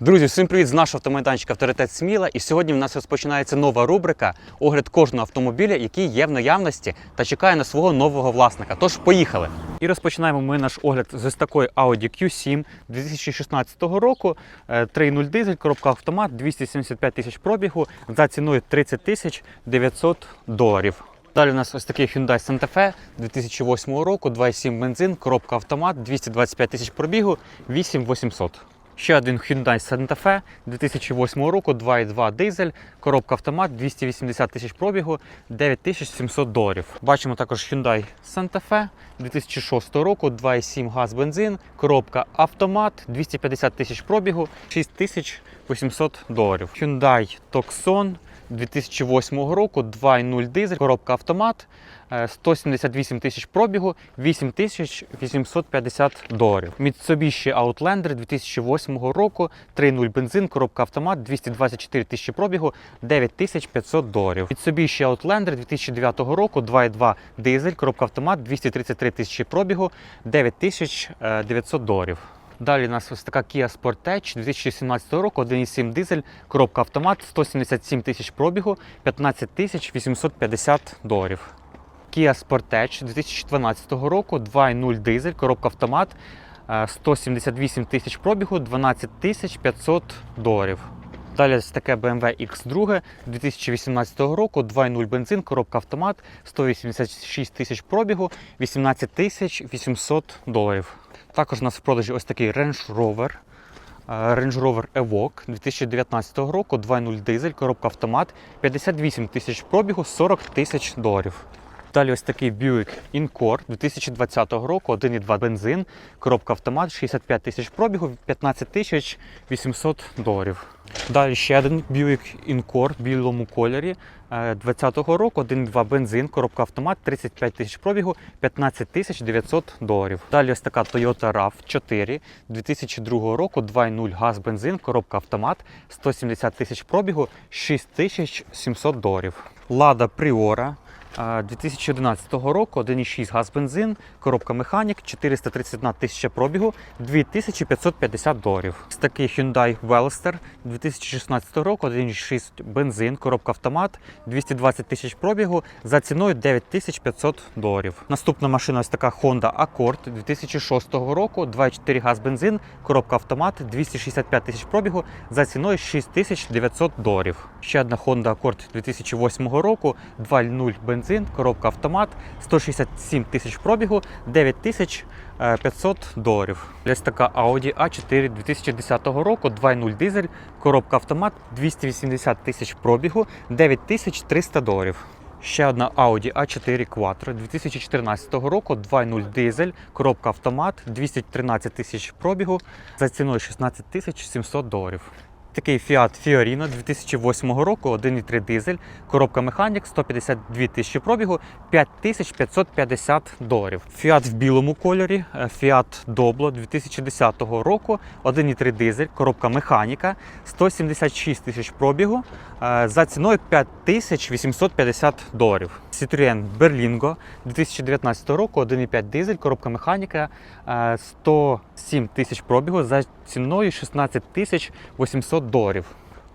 Друзі, всім привіт з нашого автомайданчика Авторитет Сміла. І сьогодні в нас розпочинається нова рубрика огляд кожного автомобіля, який є в наявності та чекає на свого нового власника. Тож поїхали. І розпочинаємо ми наш огляд з ось такої Audi Q7 2016 року. Е, 3.0 дизель, коробка автомат, 275 тисяч пробігу за ціною 30 тисяч 900 доларів. Далі у нас ось такий Hyundai Santa Fe 2008 року, 2.7 бензин, коробка автомат, 225 тисяч пробігу, 8800. Ще один Hyundai Santa Fe 2008 року, 2.2 дизель, коробка автомат, 280 тисяч пробігу, 9700 доларів. Бачимо також Hyundai Santa Fe 2006 року, 2.7 газ бензин, коробка автомат, 250 тисяч пробігу, 6800 доларів. Hyundai Tucson 2008 року, 2.0 дизель, коробка автомат, е, 178 тисяч пробігу, 8850 доларів. Mitsubishi Outlander 2008 року, 3.0 бензин, коробка автомат, 224 тисячі пробігу, 9500 доларів. Mitsubishi Outlander 2009 року, 2.2 дизель, коробка автомат, 233 тисячі пробігу, 9900 доларів. Далі у нас ось така Kia Sportage 2017 року, 1.7 дизель, коробка автомат, 177 тисяч пробігу, 15 тисяч 850 доларів. Kia Sportage 2012 року, 2.0 дизель, коробка автомат, е, 178 тисяч пробігу, 12 тисяч 500 доларів. Далі ось таке BMW X2 2018 року, 2.0 бензин, коробка автомат, 186 тисяч пробігу, 18 тисяч 800 доларів. Також у нас в продажі ось такий Range Rover. е, Range Rover Evoque 2019 року, 2.0 дизель, коробка автомат, 58 тисяч пробігу, 40 тисяч доларів. Далі ось такий Buick Encore 2020 року, 1,2 бензин, коробка автомат, 65 тисяч пробігу, 15 тисяч 800 доларів. Далі ще один Buick Encore в білому кольорі 2020 року, 1,2 бензин, коробка автомат, 35 тисяч пробігу, 15 тисяч 900 доларів. Далі ось така Toyota RAV4 2002 року, 2.0 газ бензин, коробка автомат, 170 тисяч пробігу, 6 тисяч 700 доларів. Lada Priora 2011 року 1,6 газ бензин, коробка механік, 431 тисяча пробігу, 2550 доларів. Ось такий Hyundai Veloster 2016 року, 1,6 бензин, коробка автомат, 220 тисяч пробігу за ціною 9500 доларів. Наступна машина ось така Honda Accord 2006 року, 2,4 газ бензин, коробка автомат, 265 тисяч пробігу за ціною 6900 доларів. Ще одна Honda Accord 2008 року, 2.0 бензин, коробка автомат, 167 тисяч пробігу, 9500 доларів. Ось така Audi A4 2010 року, 2.0 дизель, коробка автомат, 280 тисяч пробігу, 9300 доларів. Ще одна Audi A4 Quattro 2014 року, 2.0 дизель, коробка автомат, 213 тисяч пробігу за ціною 16 тисяч 700 доларів. Такий Fiat Fiorino 2008 року, 1,3 дизель, коробка механік, 152 тисячі пробігу, 5550 доларів. Fiat в білому кольорі, е, Fiat Doblo 2010 року, 1,3 дизель, коробка механіка, 176 тисяч пробігу, е, за ціною 5850 доларів. Citroen Berlingo 2019 року, 1,5 дизель, коробка механіка, е, 107 тисяч пробігу за ціною 16 тисяч 800 доларів.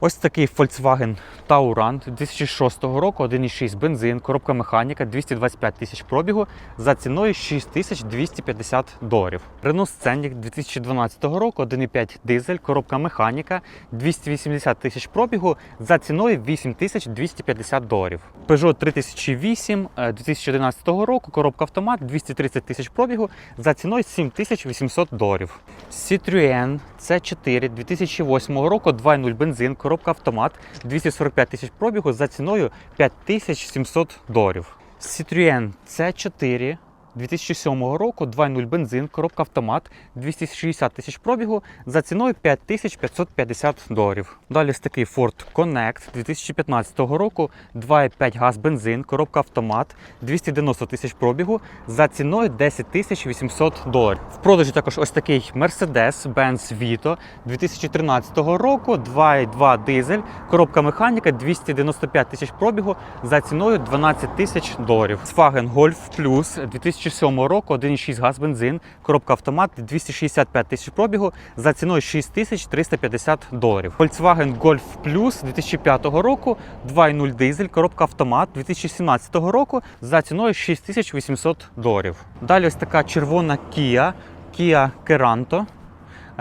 Ось такий Volkswagen Tauran 2006 року, 1,6 бензин, коробка механіка, 225 тисяч пробігу за ціною 6250 доларів. Renault Scenic 2012 року, 1,5 дизель, коробка механіка, 280 тисяч пробігу за ціною 8250 доларів. Peugeot 3008 е, 2011 року, коробка автомат, 230 тисяч пробігу за ціною 7800 доларів. Citroën C4 2008 року, 2.0 бензин, коробка автомат, 245 тисяч пробігу за ціною 5700 доларів. Citroën C4 2007 року, 2.0 бензин, коробка автомат, 260 тисяч пробігу за ціною 5550 доларів. Далі ось такий Ford Connect 2015 року, 2.5 газ бензин, коробка автомат, 290 тисяч пробігу за ціною 10 тисяч 800 доларів. В продажі також ось такий Mercedes-Benz Vito 2013 року, 2.2 дизель, коробка механіка, 295 тисяч пробігу за ціною 12 тисяч доларів. Volkswagen Golf Plus 2014 2007 року 1,6 газ бензин, коробка автомат 265 тисяч пробігу за ціною 6350 доларів. Volkswagen Golf Plus 2005 року 2,0 дизель, коробка автомат 2017 року за ціною 6800 доларів. Далі ось така червона Kia, Kia Keranto.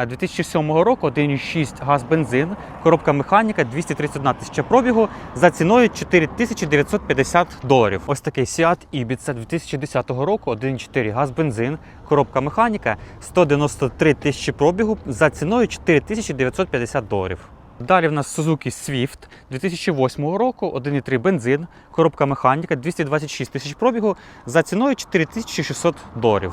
Е, 2007 року 1,6 газ бензин, коробка механіка 231 тисяча пробігу за ціною 4950 доларів. Ось такий Seat Ibiza 2010 року 1,4 газ бензин, коробка механіка 193 тисячі пробігу за ціною 4950 доларів. Далі в нас Suzuki Swift 2008 року 1,3 бензин, коробка механіка 226 тисяч пробігу за ціною 4600 доларів.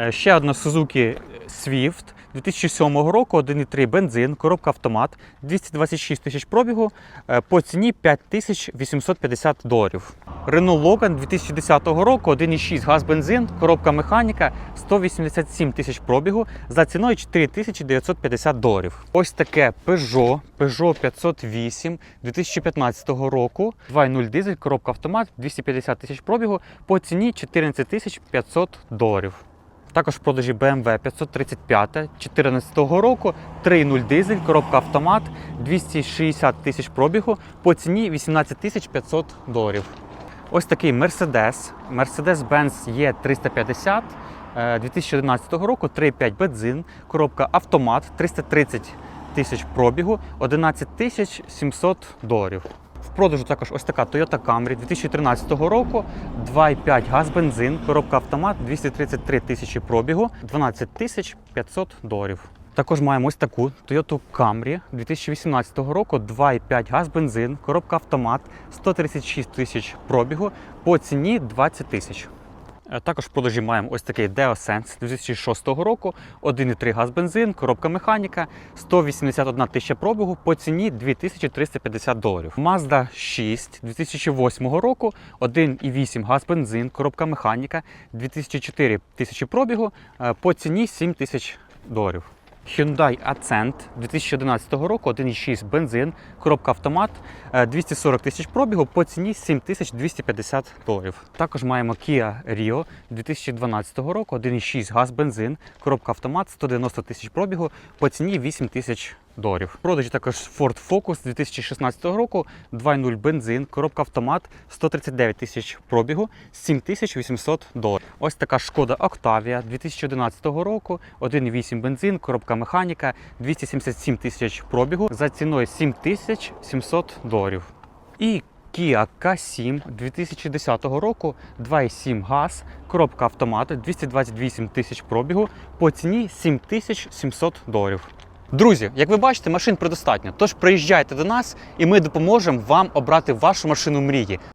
Е, Ще одна Suzuki Swift 2007 року 1,3 бензин, коробка автомат 226 тисяч пробігу е, по ціні 5850 доларів. Renault Logan 2010 року 1,6 газ бензин, коробка механіка 187 тисяч пробігу за ціною 4950 доларів. Ось таке Peugeot, Peugeot 508 2015 року, 2.0 дизель, коробка автомат 250 тисяч пробігу по ціні 14 500 доларів. Також в продажі BMW 535 2014 року, 3.0 дизель, коробка автомат 260 тисяч пробігу по ціні 18 тисяч 500 доларів. Ось такий Mercedes, Mercedes-Benz E350 е, 2011 року, 3,5 бензин, коробка автомат 330 тисяч пробігу, 11 тисяч 700 доларів. В продажу також ось така Toyota Camry 2013 року, 2,5 газ бензин, коробка автомат 233 тисячі пробігу, 12 тисяч 500 доларів. Також маємо ось таку Toyota Camry 2018 року, 2,5 газ бензин, коробка автомат 136 тисяч пробігу по ціні 20 тисяч. Е, Також в продажі маємо ось такий DeoSense 2006 року, 1,3 газ бензин, коробка механіка, 181 тисяча пробігу по ціні 2350 доларів. Mazda 6 2008 року, 1,8 газ бензин, коробка механіка, 2004 тисячі пробігу е, по ціні 7 тисяч доларів. Hyundai Accent 2011 року, 1,6 бензин, коробка автомат, е, 240 тисяч пробігу по ціні 7250 доларів. Також маємо Kia Rio 2012 року, 1,6 газ бензин, коробка автомат, 190 тисяч пробігу по ціні 8 тисяч доларів. Продажі також Ford Focus 2016 року, 2.0 бензин, коробка автомат, 139 тисяч пробігу, 7800 доларів. Ось така шкода Octavia 2011 року, 1.8 бензин, коробка механіка, 277 тисяч пробігу за ціною 7700 доларів. І Kia K7 2010 року, 2,7 газ, коробка автомат, 228 тисяч пробігу по ціні 7700 доларів. Друзі, як ви бачите, машин предостатньо. Тож приїжджайте до нас і ми допоможемо вам обрати вашу машину мрії.